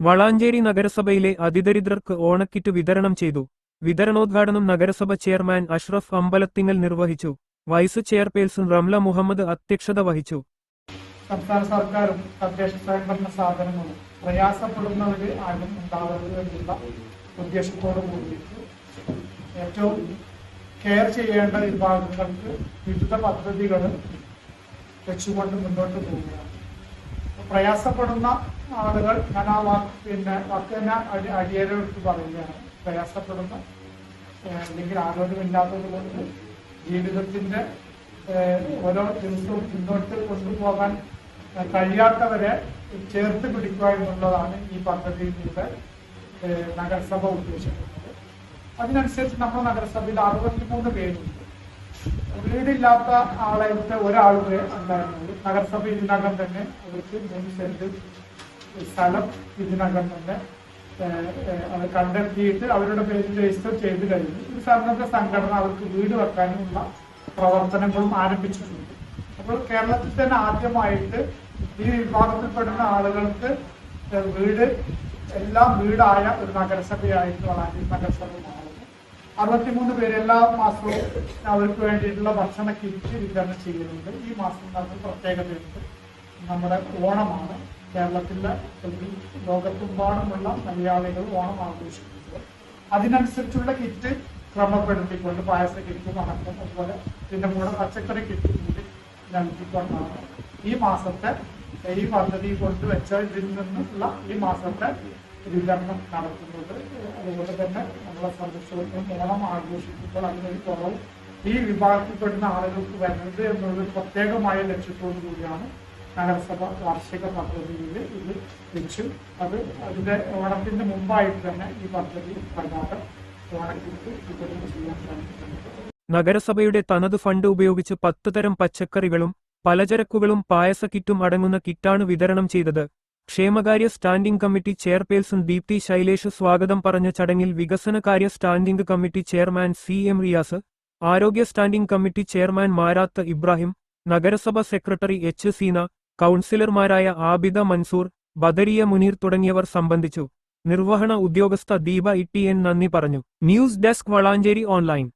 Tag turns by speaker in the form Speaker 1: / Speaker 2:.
Speaker 1: വളാഞ്ചേരി നഗരസഭയിലെ അതിദരിദ്രർക്ക് ഓണക്കിറ്റ് വിതരണം ചെയ്തു. വിതരണോദ്ഘാടനം നഗരസഭ ചെയർമാൻ അഷ്റഫ് അമ്പലത്തിങ്ങൽ നിർവഹിച്ചു. വൈസ് ചെയർപേഴ്സൺ റംല മുഹമ്മദ് അധ്യക്ഷത വഹിച്ചു.
Speaker 2: സംസ്ഥാന സർക്കാരും തദ്ദേശ സ്വയംഭരണ സ്ഥാപനങ്ങളും പ്രയാസപ്പെടുന്നവര് ആരും ഉണ്ടാവരുത് എന്നുള്ള ഉദ്ദേശത്തോടു കൂടിയിട്ട് ഏറ്റവും കെയർ ചെയ്യേണ്ട വിഭാഗങ്ങൾക്ക് വിവിധ പദ്ധതികൾ വെച്ചുകൊണ്ട് മുന്നോട്ട് പോവുകയാണ്. പ്രയാസപ്പെടുന്ന ആളുകൾ ഞാൻ ആ വാക്ക് പിന്നെ വാക്ക് തന്നെ അടി അടിയരെടുത്ത് പറയുകയാണ്. പ്രയാസപ്പെടുന്ന അല്ലെങ്കിൽ ആരോഗ്യമില്ലാത്തത് കൊണ്ട് ജീവിതത്തിന്റെ ഓരോ ദിവസവും മുന്നോട്ട് കൊണ്ടുപോകാൻ കഴിയാത്തവരെ ചേർത്ത് പിടിക്കുക എന്നുള്ളതാണ് ഈ പദ്ധതിയിലൂടെ നഗരസഭ ഉദ്ദേശിക്കുന്നത്. അതിനനുസരിച്ച് നമ്മുടെ നഗരസഭയിൽ അറുപത്തിമൂന്ന് പേരുണ്ട്. വീടില്ലാത്ത ആളായിട്ട് ഒരാൾക്ക് ഉണ്ടായിരുന്നത് നഗരസഭ ഇതിനകം തന്നെ അവർക്ക് മൂന്ന് സെന്റ് സ്ഥലം ഇതിനകം തന്നെ അത് കണ്ടെത്തിയിട്ട് അവരുടെ പേരിൽ രജിസ്റ്റർ ചെയ്ത് കഴിഞ്ഞു. ഈ സന്നദ്ധ സംഘടന അവർക്ക് വീട് വെക്കാനുമുള്ള പ്രവർത്തനങ്ങളും ആരംഭിച്ചിട്ടുണ്ട്. അപ്പോൾ കേരളത്തിൽ തന്നെ ആദ്യമായിട്ട് ഈ വിഭാഗത്തിൽപ്പെടുന്ന ആളുകൾക്ക് വീട് എല്ലാം വീടായ ഒരു നഗരസഭയായിട്ട് വളാഞ്ചേരി നഗരസഭ അറുപത്തിമൂന്ന് പേര് എല്ലാ മാസവും അവർക്ക് വേണ്ടിയിട്ടുള്ള ഭക്ഷണ കിറ്റ് വിതരണം ചെയ്യുന്നുണ്ട്. ഈ മാസം നമുക്ക് പ്രത്യേകതയുണ്ട് നമ്മുടെ ഓണമാണ്. കേരളത്തിലെ ലോകത്തെമ്പാടുമുള്ള മലയാളികൾ ഓണം ആഘോഷിക്കുന്നത് അതിനനുസരിച്ചുള്ള കിറ്റ് ക്രമപ്പെടുത്തിക്കൊണ്ട് പായസ കിറ്റ് അടക്കം അതുപോലെ പിന്നെ കൂടെ പച്ചക്കറി കിറ്റ് കൂടി നൽകിക്കൊണ്ടാണ് ഈ മാസത്തെ ഈ പദ്ധതി കൊണ്ടുവച്ച ഇതിൽ നിന്നുള്ള ഈ മാസത്തെ വിതരണം നടത്തുന്നത്. അതുപോലെ തന്നെ നമ്മളെ സന്ദർശകർക്കും ഓണം ആഘോഷിക്കുമ്പോൾ അതിനൊരു കുറവ് ഈ വിഭാഗത്തിൽപ്പെടുന്ന ആളുകൾക്ക് വരുന്നത് എന്നൊരു പ്രത്യേകമായ ലക്ഷ്യത്തോടു കൂടിയാണ് നഗരസഭ വാർഷിക പദ്ധതിയിൽ ഇത് വെച്ചു അത് അതിന്റെ ഓണത്തിന് മുമ്പായിട്ട് തന്നെ ഈ പദ്ധതി പ്രകാരം ഓണക്കിറ്റ് വിതരണം ചെയ്യാൻ സാധിക്കുന്നുണ്ട്.
Speaker 1: നഗരസഭയുടെ തനത് ഫണ്ട് ഉപയോഗിച്ച് പത്ത് തരം പച്ചക്കറികളും പലചരക്കുകളും പായസ കിറ്റും അടങ്ങുന്ന കിറ്റാണ് വിതരണം ചെയ്തത്. ക്ഷേമകാര്യ standing committee chairperson Deepthi Shailesh സ്വാഗതം പറഞ്ഞ ചടങ്ങിൽ വികസനകാര്യ standing committee chairman C M Riyas ആരോഗ്യ standing committee chairman Marath Ibrahim നഗരസഭ സെക്രട്ടറി എച്ച് സീന കൌൺസിലർമാരായ ആബിദ മൻസൂർ ബദരിയ മുനീർ തുടങ്ങിയവർ സംബന്ധിച്ചു. നിർവഹണ ഉദ്യോഗസ്ഥ ദീപ ഇട്ടി എൻ നന്ദി പറഞ്ഞു. News desk Valanchery online.